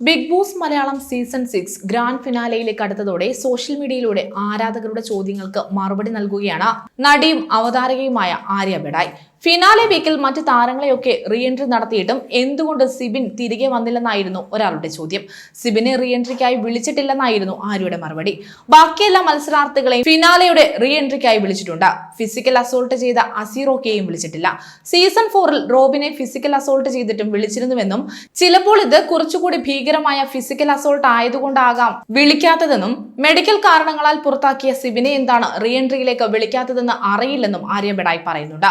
Big boss Malayalam season six grand ഫിനാലയിലേക്ക് അടുത്തതോടെ social മീഡിയയിലൂടെ ആരാധകരുടെ ചോദ്യങ്ങൾക്ക് മറുപടി നൽകുകയാണ് നടിയും അവതാരകയുമായ ആര്യ ബെഡായ്. ഫിനാലെ വീക്കിൽ മറ്റ് താരങ്ങളെയൊക്കെ റീ എൻട്രി നടത്തിയിട്ടും എന്തുകൊണ്ട് സിബിൻ തിരികെ വന്നില്ലെന്നായിരുന്നു ഒരാളുടെ ചോദ്യം. സിബിനെ റീ എൻട്രിക്കായി വിളിച്ചിട്ടില്ലെന്നായിരുന്നു ആര്യയുടെ മറുപടി. ബാക്കിയെല്ലാ മത്സരാർത്ഥികളെയും ഫിനാലയുടെ റീ എൻട്രിക്കായി വിളിച്ചിട്ടുണ്ട്. ഫിസിക്കൽ അസോൾട്ട് ചെയ്ത അസീറോക്കെയും വിളിച്ചിട്ടില്ല. സീസൺ ഫോറിൽ റോബിനെ ഫിസിക്കൽ അസോൾട്ട് ചെയ്തിട്ടും വിളിച്ചിരുന്നുവെന്നും ചിലപ്പോൾ ഇത് കുറച്ചുകൂടി ഭീകരമായ ഫിസിക്കൽ അസോൾട്ട് ആയതുകൊണ്ടാകാം വിളിക്കാത്തതെന്നും മെഡിക്കൽ കാരണങ്ങളാൽ പുറത്താക്കിയ സിബിനെ എന്താണ് റീഎൻട്രിയിലേക്ക് വിളിക്കാത്തതെന്ന് അറിയില്ലെന്നും ആര്യ ബെഡായി പറയുന്നുണ്ട്.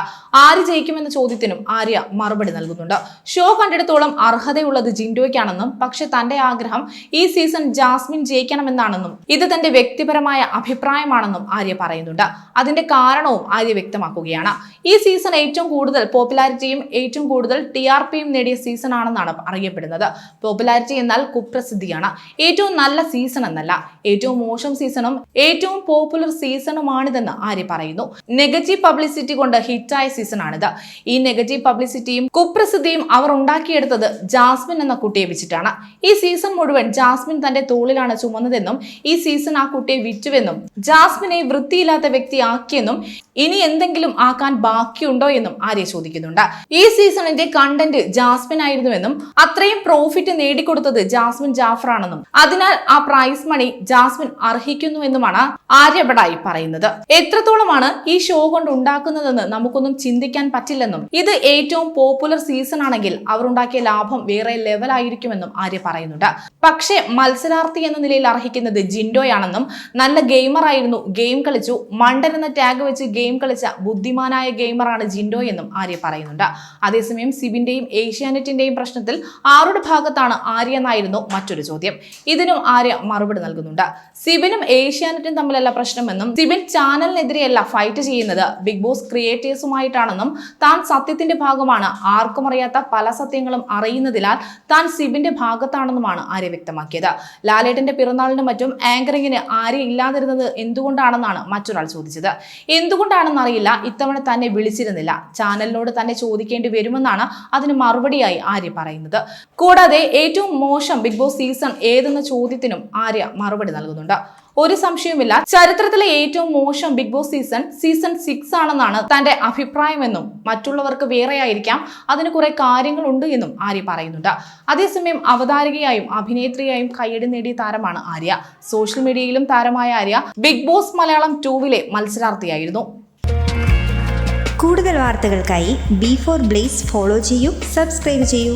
ആര് ജയിക്കുമെന്ന ചോദ്യത്തിനും ആര്യ മറുപടി നൽകുന്നുണ്ട്. ഷോ കണ്ടിടത്തോളം അർഹതയുള്ളത് ജിൻഡോയ്ക്കാണെന്നും പക്ഷെ തന്റെ ആഗ്രഹം ഈ സീസൺ ജാസ്മിൻ ജയിക്കണമെന്നാണെന്നും ഇത് തന്റെ വ്യക്തിപരമായ അഭിപ്രായമാണെന്നും ആര്യ പറയുന്നുണ്ട്. അതിന്റെ കാരണവും ആര്യ വ്യക്തമാക്കുകയാണ്. ഈ സീസൺ ഏറ്റവും കൂടുതൽ പോപ്പുലാരിറ്റിയും ഏറ്റവും കൂടുതൽ ടി ആർ പിയും നേടിയ സീസൺ ആണെന്നാണ് അറിയപ്പെടുന്നത്. പോപ്പുലാരിറ്റി എന്നാൽ കുപ്രസിദ്ധിയാണ്. ഏറ്റവും നല്ല സീസൺ എന്നല്ല ഏറ്റവും മോശം സീസണും ഏറ്റവും പോപ്പുലർ സീസണുമാണിതെന്ന് ആര്യ പറയുന്നു. നെഗറ്റീവ് പബ്ലിസിറ്റി കൊണ്ട് ഹിറ്റായ സീസണാണിത് ഈ നെഗറ്റീവ് പബ്ലിസിറ്റിയും കുപ്രസിദ്ധിയും അവർ ഉണ്ടാക്കിയെടുത്തത് ജാസ്മിൻ എന്ന കുട്ടിയെ വെച്ചിട്ടാണ്. ഈ സീസൺ മുഴുവൻ ജാസ്മിൻ തന്റെ തോളിലാണ് ചുമന്നതെന്നും ഈ സീസൺ ആ കുട്ടിയെ വിറ്റുവെന്നും ജാസ്മിനെ വൃത്തിയില്ലാത്ത വ്യക്തിയാക്കിയെന്നും ഇനി എന്തെങ്കിലും ആക്കാൻ ബാക്കിയുണ്ടോ എന്നും ആര്യ ചോദിക്കുന്നുണ്ട്. ഈ സീസണിന്റെ കണ്ടന്റ് ജാസ്മിൻ ആയിരുന്നുവെന്നും അത്രയും പ്രോഫിറ്റ് നേടിക്കൊടുത്തത് ജാസ്മിൻ ജാഫർ ആണെന്നും അതിനാൽ ആ പ്രൈസ് മണി ജാസ്മിൻ അർഹിക്കുന്നുവെന്നുമാണ് ആര്യ ബഡായി പറയുന്നത്. എത്രത്തോളമാണ് ഈ ഷോ കൊണ്ട് ഉണ്ടാക്കുന്നതെന്ന് നമുക്കൊന്നും ചിന്തിക്കാൻ പറ്റില്ലെന്നും ഇത് ഏറ്റവും പോപ്പുലർ സീസൺ ആണെങ്കിൽ അവർ ഉണ്ടാക്കിയ ലാഭം വേറെ ലെവൽ ലെവലായിരിക്കുമെന്നും ആര്യ പറയുന്നുണ്ട്. പക്ഷേ മത്സരാർത്ഥി എന്ന നിലയിൽ അർഹിക്കുന്നത് ജിൻഡോയാണെന്നും നല്ല ഗെയിമർ ആയിരുന്നു ഗെയിം കളിച്ചു മണ്ടൻ എന്ന ടാഗ് വെച്ച് ഗെയിം കളിച്ച ബുദ്ധിമാനായ ഗെയിമറാണ് ജിൻഡോ എന്നും ആര്യ പറയുന്നുണ്ട്. അതേസമയം സിബിന്റെയും ഏഷ്യാനെറ്റിന്റെയും പ്രശ്നത്തിൽ ആരുടെ ഭാഗത്താണ് ആര്യ എന്നായിരുന്നു മറ്റൊരു ചോദ്യം. ഇതിനും ആര്യ മറുപടി നൽകുന്നുണ്ട്. സിബിനും ഏഷ്യാനെറ്റും തമ്മിലല്ല പ്രശ്നമെന്നും സിബിൻ ചാനലിനെതിരെയല്ല ഫൈറ്റ് ചെയ്യുന്നത്. ബിഗ് ബോസ് ക്രിയേറ്റേഴ്സുമായിട്ടാണെന്നും താൻ സത്യത്തിന്റെ ഭാഗമാണ്. ആർക്കും അറിയാത്ത പല സത്യങ്ങളും അറിയുന്നതിനാൽ താൻ സിബിന്റെ ഭാഗത്താണെന്നുമാണ് ആര്യ വ്യക്തമാക്കിയത്. ലാലേട്ടന്റെ പിറന്നാളിനും മറ്റും ആങ്കറിങ്ങിന് ആര്യ ഇല്ലാതിരുന്നത് എന്തുകൊണ്ടാണെന്നാണ് മറ്റൊരാൾ ചോദിച്ചത്. എന്തുകൊണ്ടാണെന്ന് അറിയില്ല ഇത്തവണ തന്നെ വിളിച്ചിരുന്നില്ല. ചാനലിനോട് തന്നെ ചോദിക്കേണ്ടി വരുമെന്നാണ് അതിന് മറുപടിയായി ആര്യ പറയുന്നത്. കൂടാതെ ഏറ്റവും മോശം ബിഗ് ബോസ് സീസൺ ഏതെന്ന ചോദ്യത്തിനും ആര്യ മറുപടി നൽകുന്നുണ്ട്. ഒരു സംശയവുമില്ല. ചരിത്രത്തിലെ ഏറ്റവും മോശം big boss season season six ആണെന്നാണ് തന്റെ അഭിപ്രായമെന്നും മറ്റുള്ളവർക്ക് വേറെയായിരിക്കാം. അതിന് കുറെ കാര്യങ്ങളുണ്ട് എന്നും ആര്യ പറയുന്നുണ്ട്. അതേസമയം അവതാരകയായും അഭിനേത്രിയായും കയ്യടി നേടിയ താരമാണ് ആര്യ. സോഷ്യൽ മീഡിയയിലും താരമായ ആര്യ ബിഗ് ബോസ് മലയാളം ടൂവിലെ മത്സരാർത്ഥിയായിരുന്നു. കൂടുതൽ വാർത്തകൾക്കായി ബി ഫോർ ബ്ലേസ് ഫോളോ ചെയ്യൂ സബ്സ്ക്രൈബ് ചെയ്യൂ.